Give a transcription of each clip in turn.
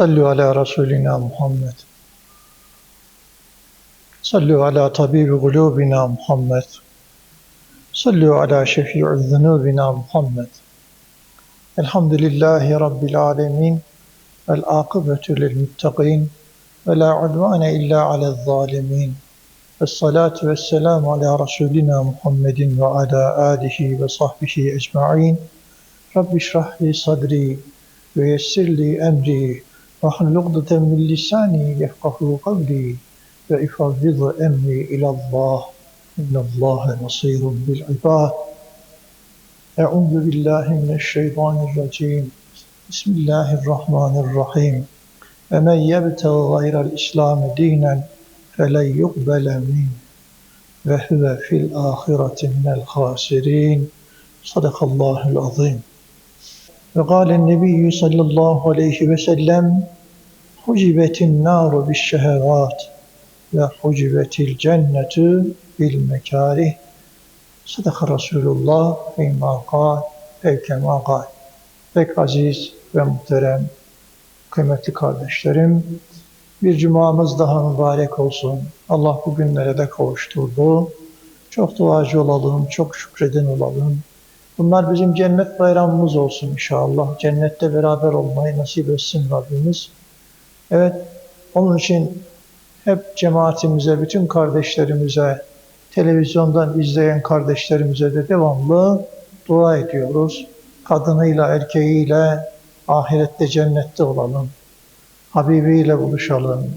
صلوا على رسولنا محمد. صلوا على طبيب قلوبنا محمد. صلوا على شفيع ذنوبنا محمد. الحمد لله رب العالمين العاقبة للمتقين ولا عدوان إلا على الظالمين. الصلاة والسلام على رسولنا محمد وعلى آله وصحبه أجمعين. رب اشرح لي صدري ويسر لي أمري. واحلل عقدة من لساني يفقه قولي وأفوض أمري إلى الله إن الله بصير بالعباد. أعوذ بالله من الشيطان الرجيم. بسم الله الرحمن الرحيم. ومن يبتغ غير الإسلام دينا فلن يقبل منه وهو في الآخرة من الخاسرين. صدق الله العظيم. Ve gâlen nebiyyü sallallahu aleyhi ve sellem Hucibetin nâru bis şehevât ve hucibetil cennetü bil mekârih. Sadaka Resulullah fîmâ gâl evkemâ gâl. Pek aziz ve muhterem kıymetli kardeşlerim, bir cumamız daha mübarek olsun. Allah bugünlere de kavuşturdu. Çok duacı olalım, çok şükreden olalım. Bunlar bizim cennet bayramımız olsun inşallah. Cennette beraber olmayı nasip etsin Rabbimiz. Evet, onun için hep cemaatimize, bütün kardeşlerimize, televizyondan izleyen kardeşlerimize de devamlı dua ediyoruz. Kadınıyla, erkeğiyle ahirette cennette olalım. Habibiyle buluşalım.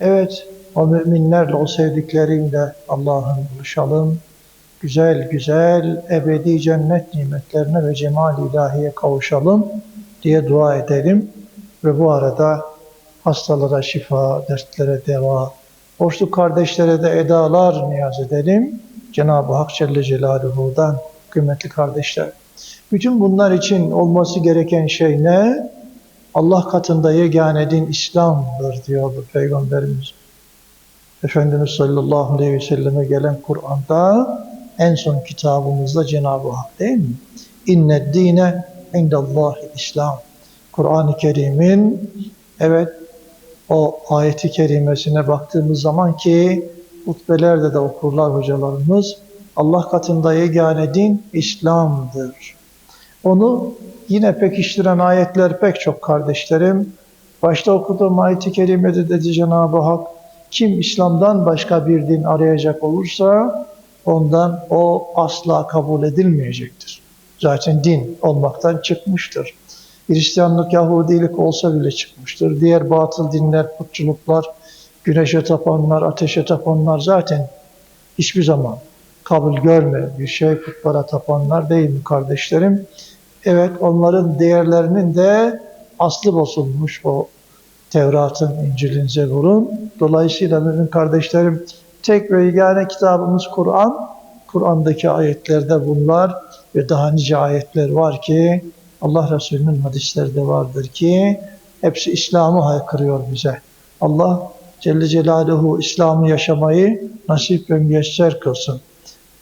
Evet, o müminlerle, o sevdikleriyle Allah'ın buluşalım. Güzel güzel ebedi cennet nimetlerine ve cemal ilahiye kavuşalım diye dua edelim. Ve bu arada hastalara şifa, dertlere deva, borçlu kardeşlere de edalar niyaz edelim. Cenab-ı Hak Celle Celaluhu'dan kıymetli kardeşler. Bütün bunlar için olması gereken şey ne? Allah katında yegane din İslam'dır diyordu Peygamberimiz. Efendimiz sallallahu aleyhi ve selleme gelen Kur'an'da en son kitabımızda Cenab-ı Hak değil mi? İnne dine indallahi İslam. Kur'an-ı Kerim'in evet o ayeti kerimesine baktığımız zaman ki hutbelerde de okurlar hocalarımız Allah katında yegane din İslam'dır. Onu yine pekiştiren ayetler pek çok kardeşlerim. Başta okuduğum ayet-i kerimede dedi Cenab-ı Hak, kim İslam'dan başka bir din arayacak olursa ondan o asla kabul edilmeyecektir. Zaten din olmaktan çıkmıştır. Hristiyanlık, Yahudilik olsa bile çıkmıştır. Diğer batıl dinler, putçuluklar, güneşe tapanlar, ateşe tapanlar zaten hiçbir zaman kabul görmeyen bir şey putlara tapanlar değil mi kardeşlerim? Evet onların değerlerinin de aslı bozulmuş o Tevrat'ın, İncil'in, Zebur'un. Dolayısıyla mümin kardeşlerim tek ve yegane kitabımız Kur'an. Kur'an'daki ayetlerde bunlar ve daha nice ayetler var ki Allah Resulü'nün hadisleri de vardır ki hepsi İslam'ı haykırıyor bize. Allah Celle Celaluhu İslam'ı yaşamayı nasip ve müyesser kılsın.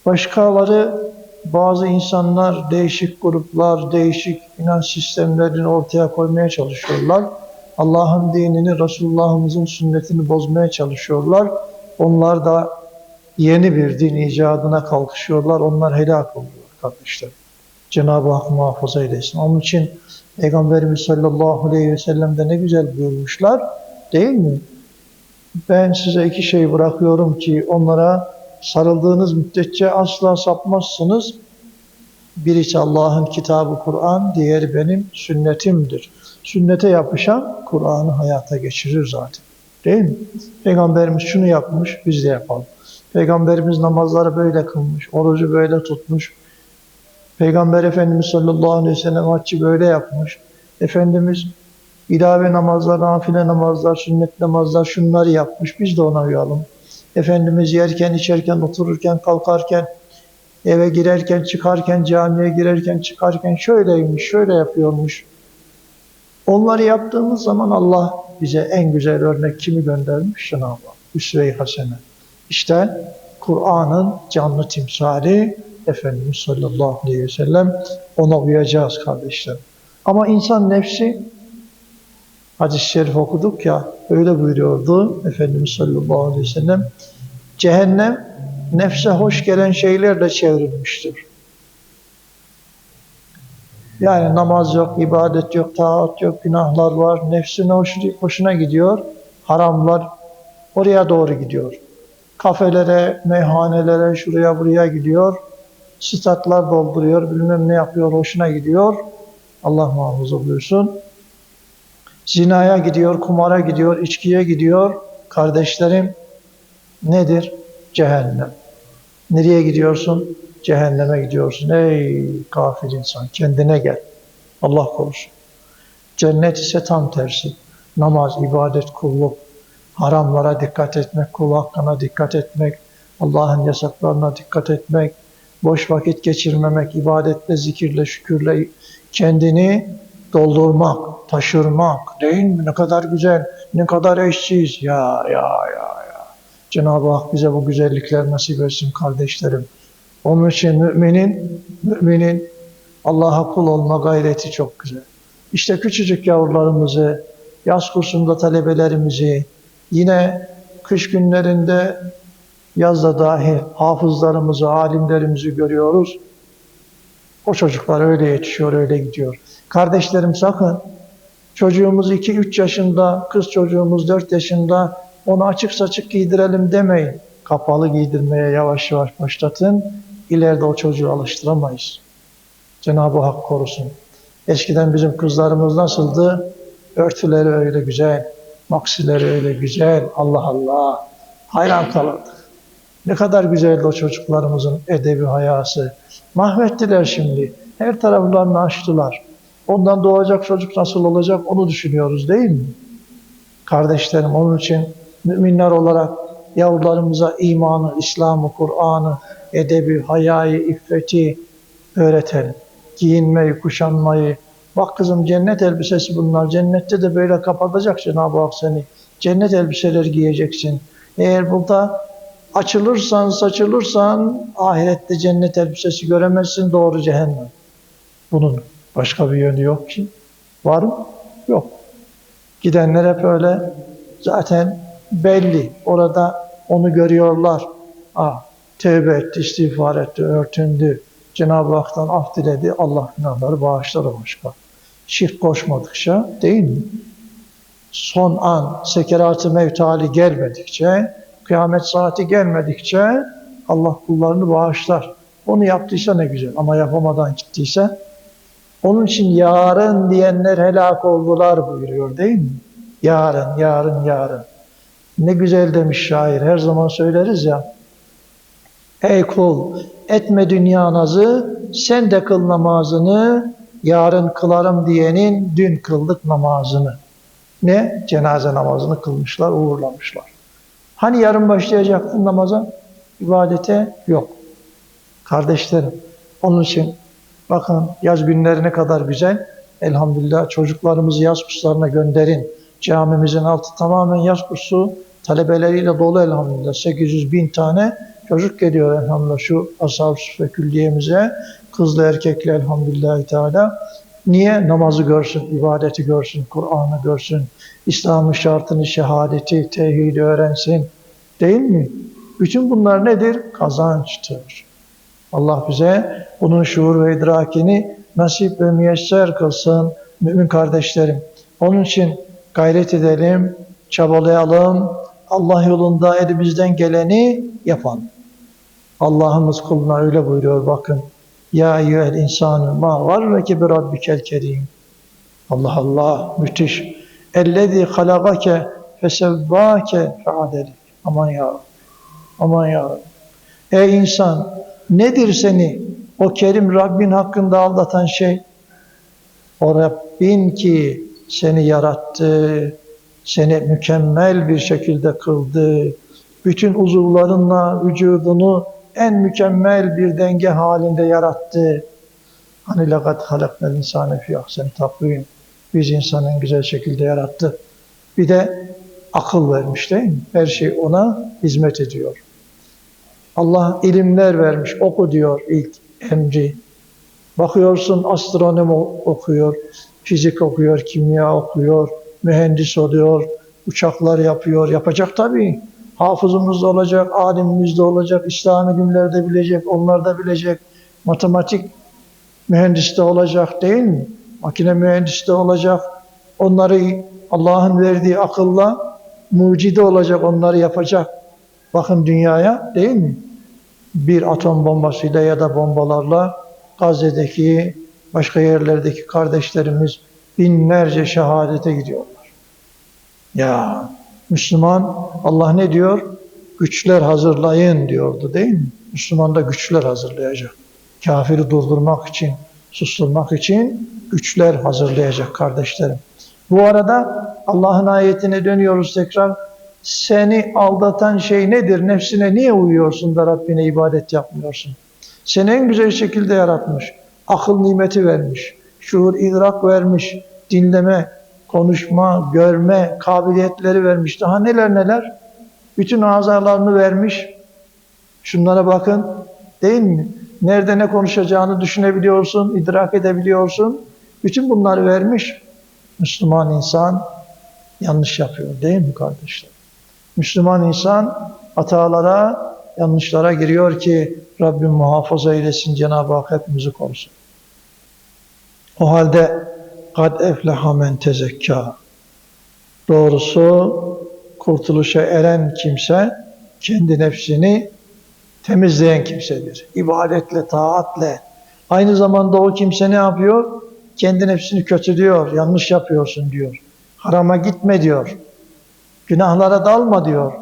Başkaları bazı insanlar, değişik gruplar, değişik inanç sistemlerini ortaya koymaya çalışıyorlar. Allah'ın dinini, Resulullah'ımızın sünnetini bozmaya çalışıyorlar. Onlar da yeni bir din icadına kalkışıyorlar. Onlar helak oluyor kardeşler. Cenab-ı Hak muhafaza eylesin. Onun için Peygamberimiz sallallahu aleyhi ve sellem de ne güzel buyurmuşlar. Değil mi? Ben size iki şey bırakıyorum ki onlara sarıldığınız müddetçe asla sapmazsınız. Birisi Allah'ın kitabı Kur'an, diğeri benim sünnetimdir. Sünnete yapışan Kur'an'ı hayata geçirir zaten. Değil mi? Peygamberimiz şunu yapmış, biz de yapalım. Peygamberimiz namazları böyle kılmış, orucu böyle tutmuş. Peygamber Efendimiz sallallahu aleyhi ve sellem haccı böyle yapmış. Efendimiz ilave namazlar, nafile namazlar, sünnet namazlar şunları yapmış. Biz de ona uyalım. Efendimiz yerken, içerken, otururken, kalkarken, eve girerken, çıkarken, camiye girerken, çıkarken şöyleymiş, şöyle yapıyormuş. Onları yaptığımız zaman Allah bize en güzel örnek kimi göndermiş? Cenab-ı Hak. Üsve-i Hasene. İşte Kur'an'ın canlı timsali Efendimiz sallallahu aleyhi ve sellem ona uyacağız kardeşler. Ama insan nefsi hadis-i şerif okuduk ya, öyle buyuruyordu Efendimiz sallallahu aleyhi ve sellem. Cehennem nefse hoş gelen şeylerle çevrilmiştir. Yani namaz yok, ibadet yok, taat yok, günahlar var. Nefsine hoş, hoşuna gidiyor. Haramlar oraya doğru gidiyor. Kafelere, meyhanelere, şuraya buraya gidiyor. Statlar dolduruyor, bilmem ne yapıyor, hoşuna gidiyor. Allah muhafaza buyursun. Zinaya gidiyor, kumara gidiyor, içkiye gidiyor. Kardeşlerim nedir? Cehennem. Nereye gidiyorsun? Cehenneme gidiyorsun. Ey kafir insan kendine gel. Allah korusun. Cennet ise tam tersi. Namaz, ibadet, kulluk, haramlara dikkat etmek, kul hakkına dikkat etmek, Allah'ın yasaklarına dikkat etmek, boş vakit geçirmemek, ibadetle, zikirle, şükürle kendini doldurmak, taşırmak. Değil mi? Ne kadar güzel, ne kadar eşsiz. Ya, ya, ya, ya. Cenab-ı Hak bize bu güzellikler nasip etsin kardeşlerim. Onun için müminin, müminin Allah'a kul olma gayreti çok güzel. İşte küçücük yavrularımızı, yaz kursunda talebelerimizi, yine kış günlerinde yazda dahi hafızlarımızı, alimlerimizi görüyoruz. O çocuklar öyle yetişiyor, öyle gidiyor. Kardeşlerim sakın çocuğumuz 2-3 yaşında, kız çocuğumuz 4 yaşında onu açık saçık giydirelim demeyin. Kapalı giydirmeye yavaş yavaş başlatın. İleride o çocuğu alıştıramayız. Cenab-ı Hak korusun. Eskiden bizim kızlarımız nasıldı? Örtüleri öyle güzel, maksileri öyle güzel. Allah Allah. Hayran kalırdık. Ne kadar güzeldi o çocuklarımızın edebi hayası. Mahvettiler şimdi. Her taraflarını açtılar. Ondan doğacak çocuk nasıl olacak onu düşünüyoruz değil mi? Kardeşlerim onun için müminler olarak yavrularımıza imanı, İslam'ı, Kur'an'ı, edebi, hayayı, iffeti öğretelim. Giyinmeyi, kuşanmayı. Bak kızım cennet elbisesi bunlar. Cennette de böyle kapatacak Cenab-ı Hak seni. Cennet elbiseler giyeceksin. Eğer burada açılırsan, saçılırsan ahirette cennet elbisesi göremezsin doğru cehennem. Bunun başka bir yönü yok ki. Var mı? Yok. Gidenler hep öyle zaten belli. Orada onu görüyorlar. Ah, tevbe etti, istiğfar etti, örtündü. Cenab-ı Hak'tan af diledi. Allah günahları bağışlar başka. Şirk koşmadıkça değil mi? Son an sekerat-ı mevt gelmedikçe, kıyamet saati gelmedikçe Allah kullarını bağışlar. Onu yaptıysa ne güzel ama yapamadan gittiyse onun için yarın diyenler helak oldular buyuruyor değil mi? Yarın, yarın, yarın. Ne güzel demiş şair. Her zaman söyleriz ya. Ey kul etme dünya nazı sen de kıl namazını yarın kılarım diyenin dün kıldık namazını. Ne? Cenaze namazını kılmışlar, uğurlamışlar. Hani yarın başlayacaktın namaza? ibadete yok. Kardeşlerim, onun için bakın yaz günleri ne kadar güzel. Elhamdülillah çocuklarımızı yaz kurslarına gönderin. Camimizin altı tamamen yaz kursu talebeleriyle dolu elhamdülillah. 800 bin tane çocuk geliyor elhamdülillah şu ashab ve külliyemize. Kızlı erkekli elhamdülillah teala. Niye? Namazı görsün, ibadeti görsün, Kur'an'ı görsün, İslam'ın şartını, şehadeti, tevhidi öğrensin. Değil mi? Bütün bunlar nedir? Kazançtır. Allah bize bunun şuur ve idrakini nasip ve müyesser kılsın mümin kardeşlerim. Onun için gayret edelim, çabalayalım. Allah yolunda elimizden geleni yapalım. Allah'ımız kuluna öyle buyuruyor bakın. Ya eyyühel insanı ma varreke bi rabbikel kerim. Allah Allah müthiş. Ellezî halagake fesevvâke feadelik. Aman ya Aman ya Ey insan nedir seni o kerim Rabbin hakkında aldatan şey? O Rabbin ki seni yarattı, seni mükemmel bir şekilde kıldı. Bütün uzuvlarınla vücudunu en mükemmel bir denge halinde yarattı. Hani lakat halaknel insane fi ahsen takvim. Biz insanın güzel şekilde yarattı. Bir de akıl vermiş değil mi? Her şey ona hizmet ediyor. Allah ilimler vermiş. Oku diyor ilk emri. Bakıyorsun astronomi okuyor, fizik okuyor, kimya okuyor, mühendis oluyor, uçaklar yapıyor. Yapacak tabii. Hafızımız da olacak, alimimiz de olacak, İslam ilimleri de bilecek, onlar da bilecek. Matematik mühendis de olacak değil mi? Makine mühendisi de olacak. Onları Allah'ın verdiği akılla mucide olacak, onları yapacak. Bakın dünyaya değil mi? Bir atom bombasıyla ya da bombalarla Gazze'deki, başka yerlerdeki kardeşlerimiz binlerce şehadete gidiyorlar. Ya Müslüman Allah ne diyor? Güçler hazırlayın diyordu değil mi? Müslüman da güçler hazırlayacak. Kafiri durdurmak için, susturmak için güçler hazırlayacak kardeşlerim. Bu arada Allah'ın ayetine dönüyoruz tekrar. Seni aldatan şey nedir? Nefsine niye uyuyorsun da Rabbine ibadet yapmıyorsun? Seni en güzel şekilde yaratmış. Akıl nimeti vermiş. Şuur, idrak vermiş. Dinleme, konuşma, görme kabiliyetleri vermiş. Daha neler neler. Bütün azalarını vermiş. Şunlara bakın. Değil mi? Nerede ne konuşacağını düşünebiliyorsun, idrak edebiliyorsun. Bütün bunları vermiş. Müslüman insan yanlış yapıyor değil mi kardeşler? Müslüman insan hatalara, yanlışlara giriyor ki Rabbim muhafaza eylesin, Cenab-ı Hak hepimizi korusun. O halde kad efleha men tezekka. Doğrusu kurtuluşa eren kimse kendi nefsini temizleyen kimsedir. İbadetle, taatle. Aynı zamanda o kimse ne yapıyor? Kendi nefsini kötülüyor, yanlış yapıyorsun diyor. Harama gitme diyor. Günahlara dalma diyor.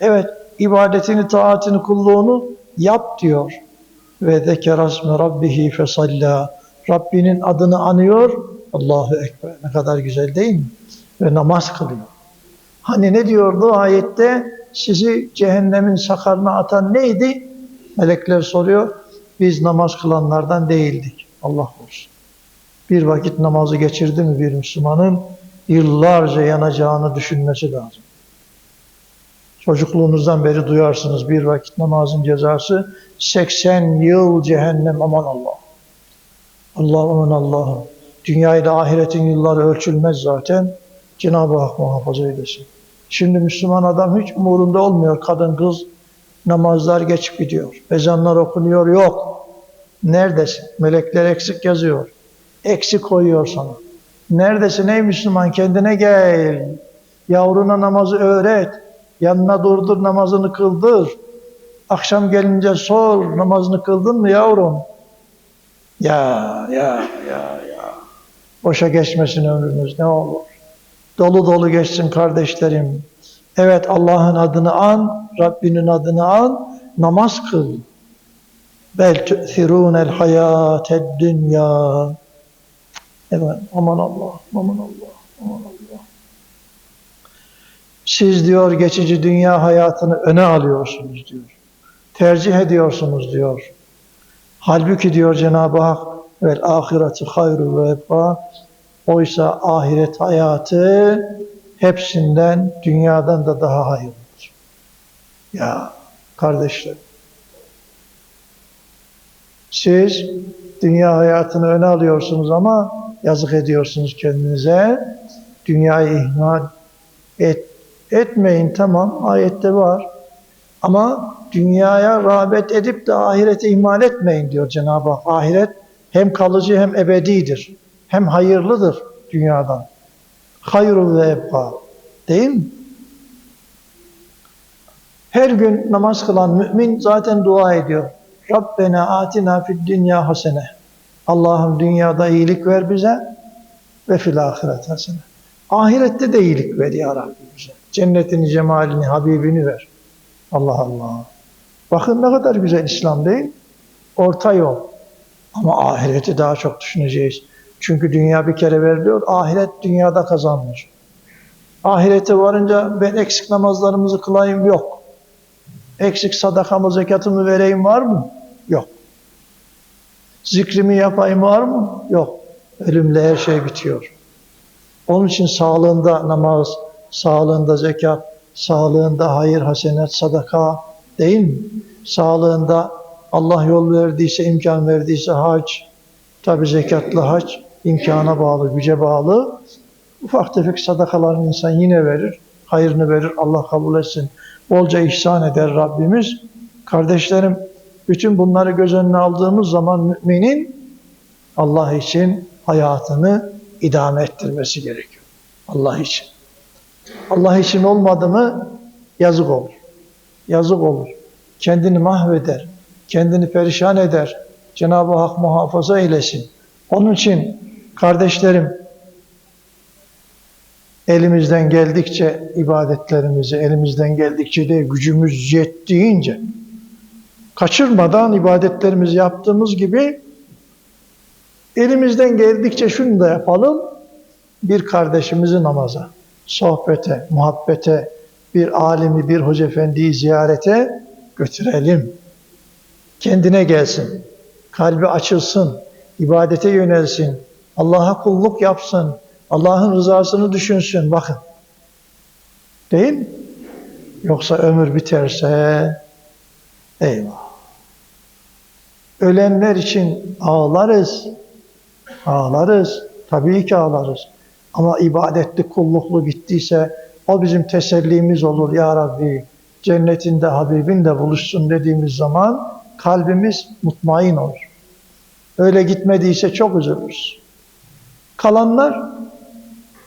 Evet, ibadetini, taatini, kulluğunu yap diyor. Ve zekerasme rabbihi fesalla. Rabbinin adını anıyor. Allahu Ekber. Ne kadar güzel değil mi? Ve namaz kılıyor. Hani ne diyordu ayette? Sizi cehennemin sakarına atan neydi? Melekler soruyor. Biz namaz kılanlardan değildik. Allah korusun. Bir vakit namazı geçirdi mi bir Müslümanın yıllarca yanacağını düşünmesi lazım. Çocukluğunuzdan beri duyarsınız bir vakit namazın cezası 80 yıl cehennem aman Allah. Allah aman Allah'ım. Dünyayla ahiretin yılları ölçülmez zaten. Cenab-ı Hak muhafaza eylesin. Şimdi Müslüman adam hiç umurunda olmuyor. Kadın kız namazlar geçip gidiyor. Ezanlar okunuyor yok. Neredesin? Melekler eksik yazıyor. Eksik koyuyor sana. Neredesin ey Müslüman kendine gel. Yavruna namazı öğret. Yanına durdur namazını kıldır. Akşam gelince sor namazını kıldın mı yavrum? Ya ya ya ya. Boşa geçmesin ömrümüz ne olur. Dolu dolu geçsin kardeşlerim. Evet Allah'ın adını an, Rabbinin adını an, namaz kıl. Bel tu'thirûnel hayâted dünya. Evet, aman Allah, aman Allah, aman Allah. Siz diyor geçici dünya hayatını öne alıyorsunuz diyor. Tercih ediyorsunuz diyor. Halbuki diyor Cenab-ı Hak vel ahireti hayru ve ebqa oysa ahiret hayatı hepsinden dünyadan da daha hayırlıdır. Ya kardeşler siz dünya hayatını öne alıyorsunuz ama yazık ediyorsunuz kendinize. Dünyayı ihmal et, etmeyin tamam ayette var. Ama dünyaya rağbet edip de ahireti ihmal etmeyin diyor Cenab-ı Hak. Ahiret hem kalıcı hem ebedidir. Hem hayırlıdır dünyadan. Hayru ve ebba. Değil mi? Her gün namaz kılan mümin zaten dua ediyor. Rabbena atina fid dünya hasene. Allah'ım dünyada iyilik ver bize ve fil ahiret hasene. Ahirette de iyilik ver ya Rabbi bize. Cennetini, cemalini, Habibini ver. Allah Allah. Bakın ne kadar güzel İslam değil. Orta yol. Ama ahireti daha çok düşüneceğiz. Çünkü dünya bir kere veriliyor, ahiret dünyada kazanılır. Ahirete varınca ben eksik namazlarımızı kılayım yok. Eksik sadakamı, zekatımı vereyim var mı? Yok. Zikrimi yapayım var mı? Yok. Ölümle her şey bitiyor. Onun için sağlığında namaz, sağlığında zekat, sağlığında hayır, hasenet, sadaka değil mi? Sağlığında Allah yol verdiyse, imkan verdiyse hac, tabi zekatlı hac imkana bağlı, güce bağlı. Ufak tefek sadakalarını insan yine verir. Hayrını verir. Allah kabul etsin. Bolca ihsan eder Rabbimiz. Kardeşlerim, bütün bunları göz önüne aldığımız zaman müminin Allah için hayatını idame ettirmesi gerekiyor. Allah için. Allah için olmadı mı yazık olur. Yazık olur. Kendini mahveder. Kendini perişan eder. Cenab-ı Hak muhafaza eylesin. Onun için kardeşlerim elimizden geldikçe ibadetlerimizi, elimizden geldikçe de gücümüz yettiğince kaçırmadan ibadetlerimizi yaptığımız gibi elimizden geldikçe şunu da yapalım. Bir kardeşimizi namaza, sohbete, muhabbete, bir alimi, bir hoca efendiyi ziyarete götürelim. Kendine gelsin, kalbi açılsın, ibadete yönelsin, Allah'a kulluk yapsın, Allah'ın rızasını düşünsün. Bakın. Değil mi? Yoksa ömür biterse eyvah. Ölenler için ağlarız. Ağlarız. Tabii ki ağlarız. Ama ibadetli, kulluklu bittiyse o bizim tesellimiz olur ya Rabbi. Cennetinde Habibinle buluşsun dediğimiz zaman kalbimiz mutmain olur. Öyle gitmediyse çok üzülürüz. Kalanlar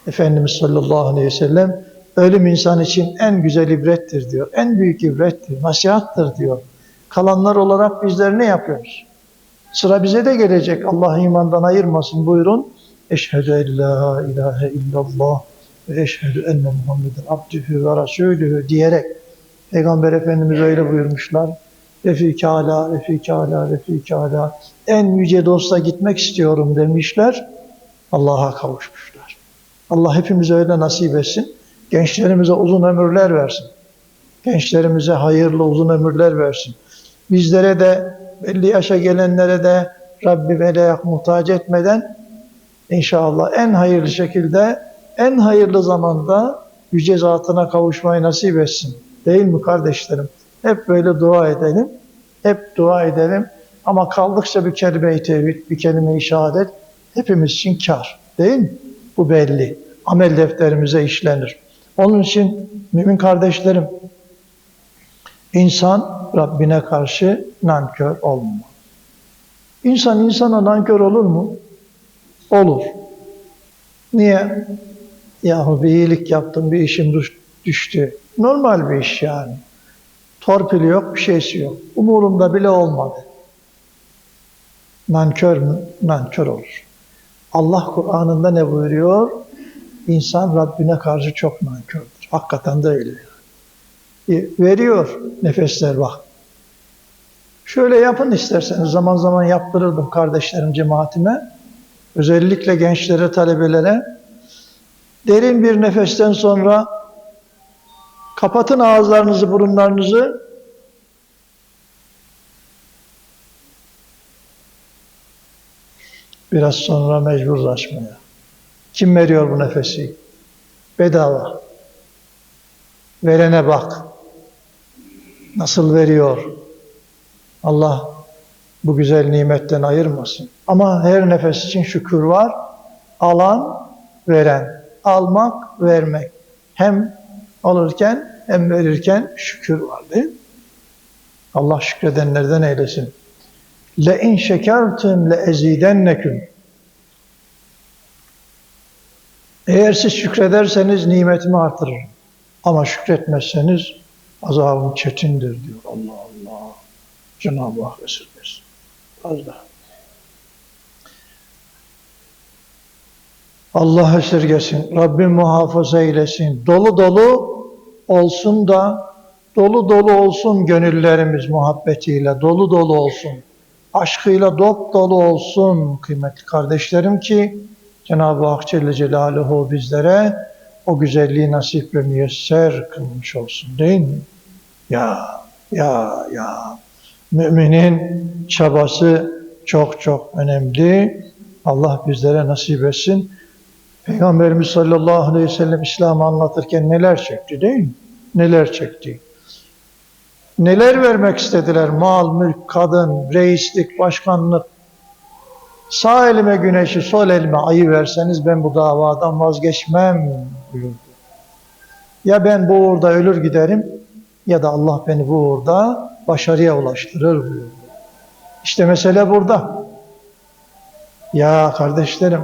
Efendimiz sallallahu aleyhi ve sellem ölüm insan için en güzel ibrettir diyor. En büyük ibrettir, nasihattır diyor. Kalanlar olarak bizler ne yapıyoruz? Sıra bize de gelecek. Allah imandan ayırmasın buyurun. Eşhedü en la ilahe illallah ve eşhedü enne Muhammeden abdühü ve rasulühü diyerek Peygamber Efendimiz öyle buyurmuşlar. Refik ala, refik ala, refik ala. En yüce dosta gitmek istiyorum demişler. Allah'a kavuşmuşlar. Allah hepimize öyle nasip etsin. Gençlerimize uzun ömürler versin. Gençlerimize hayırlı uzun ömürler versin. Bizlere de belli yaşa gelenlere de Rabbi velayak muhtaç etmeden inşallah en hayırlı şekilde en hayırlı zamanda yüce zatına kavuşmayı nasip etsin. Değil mi kardeşlerim? Hep böyle dua edelim. Hep dua edelim. Ama kaldıkça bir kelime-i tevhid, bir kelime-i şehadet hepimiz için kar. Değil mi? Bu belli. Amel defterimize işlenir. Onun için mümin kardeşlerim, insan Rabbine karşı nankör olmamalı. İnsan insana nankör olur mu? Olur. Niye? Yahu bir iyilik yaptım, bir işim düştü. Normal bir iş yani. Torpili yok, bir şeysi yok. Umurumda bile olmadı. Nankör mü? Nankör olur. Allah Kur'an'ında ne buyuruyor? İnsan Rabbine karşı çok nankördür. Hakikaten de öyle. E, veriyor nefesler bak. Şöyle yapın isterseniz. Zaman zaman yaptırırdım kardeşlerim cemaatime. Özellikle gençlere, talebelere. Derin bir nefesten sonra kapatın ağızlarınızı, burunlarınızı. Biraz sonra mecbur açmaya. Kim veriyor bu nefesi? Bedava. Verene bak. Nasıl veriyor? Allah bu güzel nimetten ayırmasın. Ama her nefes için şükür var. Alan, veren. Almak, vermek. Hem alırken hem verirken şükür var değil mi? Allah şükredenlerden eylesin. Le in şekertum le ezidenneküm. Eğer siz şükrederseniz nimetimi artırırım. Ama şükretmezseniz azabım çetindir diyor Allah Allah. Cenab-ı Hak esirgesin. Az daha. Allah esirgesin. Rabbim muhafaza eylesin. Dolu dolu olsun da dolu dolu olsun gönüllerimiz muhabbetiyle. Dolu dolu olsun. Aşkıyla dop dolu olsun kıymetli kardeşlerim ki Cenab-ı Hak Celle Celaluhu bizlere o güzelliği nasip ve müyesser kılmış olsun değil mi? Ya, ya, ya. Müminin çabası çok çok önemli. Allah bizlere nasip etsin. Peygamberimiz sallallahu aleyhi ve sellem İslam'ı anlatırken neler çekti değil mi? Neler çekti? Neler vermek istediler? Mal, mülk, kadın, reislik, başkanlık. Sağ elime güneşi, sol elime ayı verseniz ben bu davadan vazgeçmem buyurdu. Ya ben bu uğurda ölür giderim ya da Allah beni bu uğurda başarıya ulaştırır buyurdu. İşte mesele burada. Ya kardeşlerim,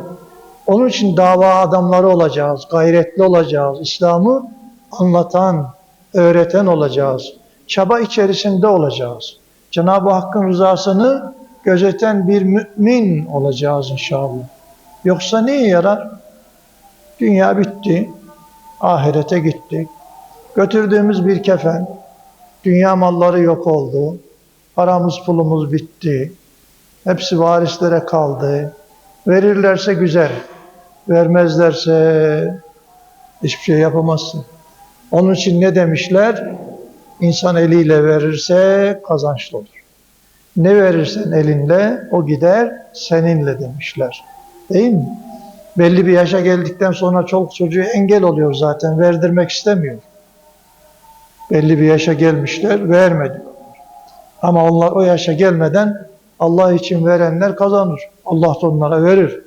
onun için dava adamları olacağız, gayretli olacağız, İslam'ı anlatan, öğreten olacağız, çaba içerisinde olacağız. Cenab-ı Hakk'ın rızasını gözeten bir mümin olacağız inşallah. Yoksa neye yarar? Dünya bitti, ahirete gittik. Götürdüğümüz bir kefen, dünya malları yok oldu, paramız pulumuz bitti, hepsi varislere kaldı. Verirlerse güzel, vermezlerse hiçbir şey yapamazsın. Onun için ne demişler? İnsan eliyle verirse kazançlı olur. Ne verirsen elinle o gider seninle demişler. Değil mi? Belli bir yaşa geldikten sonra çoluk çocuğu engel oluyor zaten. Verdirmek istemiyor. Belli bir yaşa gelmişler, vermedi. Ama onlar o yaşa gelmeden Allah için verenler kazanır. Allah da onlara verir.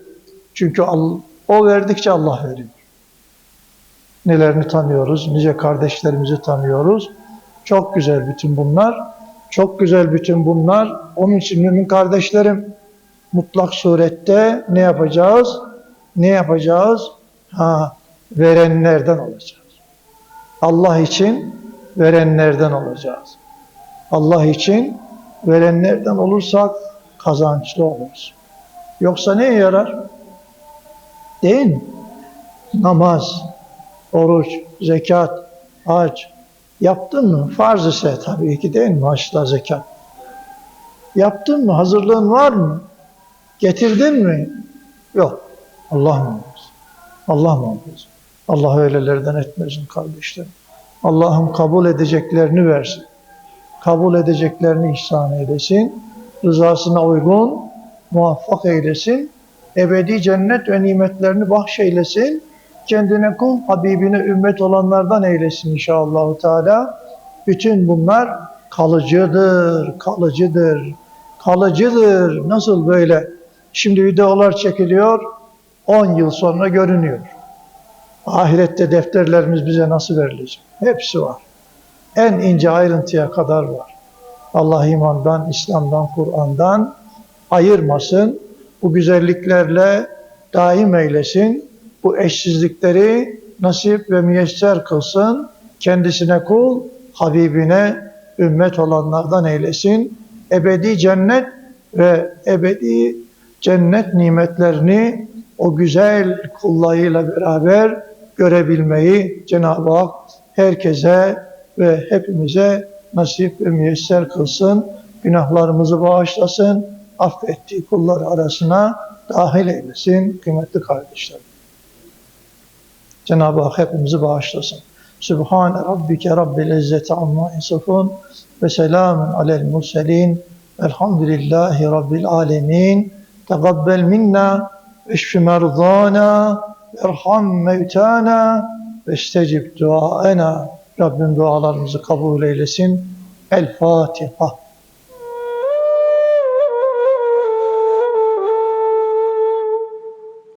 Çünkü o verdikçe Allah veriyor. Nelerini tanıyoruz, nice kardeşlerimizi tanıyoruz. Çok güzel bütün bunlar. Çok güzel bütün bunlar. Onun için mümin kardeşlerim mutlak surette ne yapacağız? Ne yapacağız? Ha, verenlerden olacağız. Allah için verenlerden olacağız. Allah için verenlerden olursak kazançlı oluruz. Yoksa neye yarar? Mi? Namaz, oruç, zekat, hac yaptın mı? Farz ise tabii ki değil mi? Haçla zekat. Yaptın mı? Hazırlığın var mı? Getirdin mi? Yok. Allah muhafaza. Allah muhafaza. Allah öylelerden etmesin kardeşlerim. Allah'ım kabul edeceklerini versin. Kabul edeceklerini ihsan eylesin. Rızasına uygun muvaffak eylesin. Ebedi cennet ve nimetlerini bahşeylesin. Kendine kul, Habibine ümmet olanlardan eylesin inşallah Teala. Bütün bunlar kalıcıdır, kalıcıdır, kalıcıdır. Nasıl böyle? Şimdi videolar çekiliyor, 10 yıl sonra görünüyor. Ahirette defterlerimiz bize nasıl verilecek? Hepsi var. En ince ayrıntıya kadar var. Allah imandan, İslam'dan, Kur'an'dan ayırmasın. Bu güzelliklerle daim eylesin. Bu eşsizlikleri nasip ve müyesser kılsın. Kendisine kul, Habibine ümmet olanlardan eylesin. Ebedi cennet ve ebedi cennet nimetlerini o güzel kullarıyla beraber görebilmeyi Cenab-ı Hak herkese ve hepimize nasip ve müyesser kılsın. Günahlarımızı bağışlasın. Affettiği kullar arasına dahil eylesin kıymetli kardeşlerim. Cenab-ı Hak hepimizi bağışlasın. Sübhane Rabbike Rabbil İzzeti Amma Yasifun ve selamun alel murselin Elhamdülillahi Rabbil Alemin Tegabbel minna eşfi merdana erham mevtana ve istecib duaena Rabbim dualarımızı kabul eylesin. El Fatiha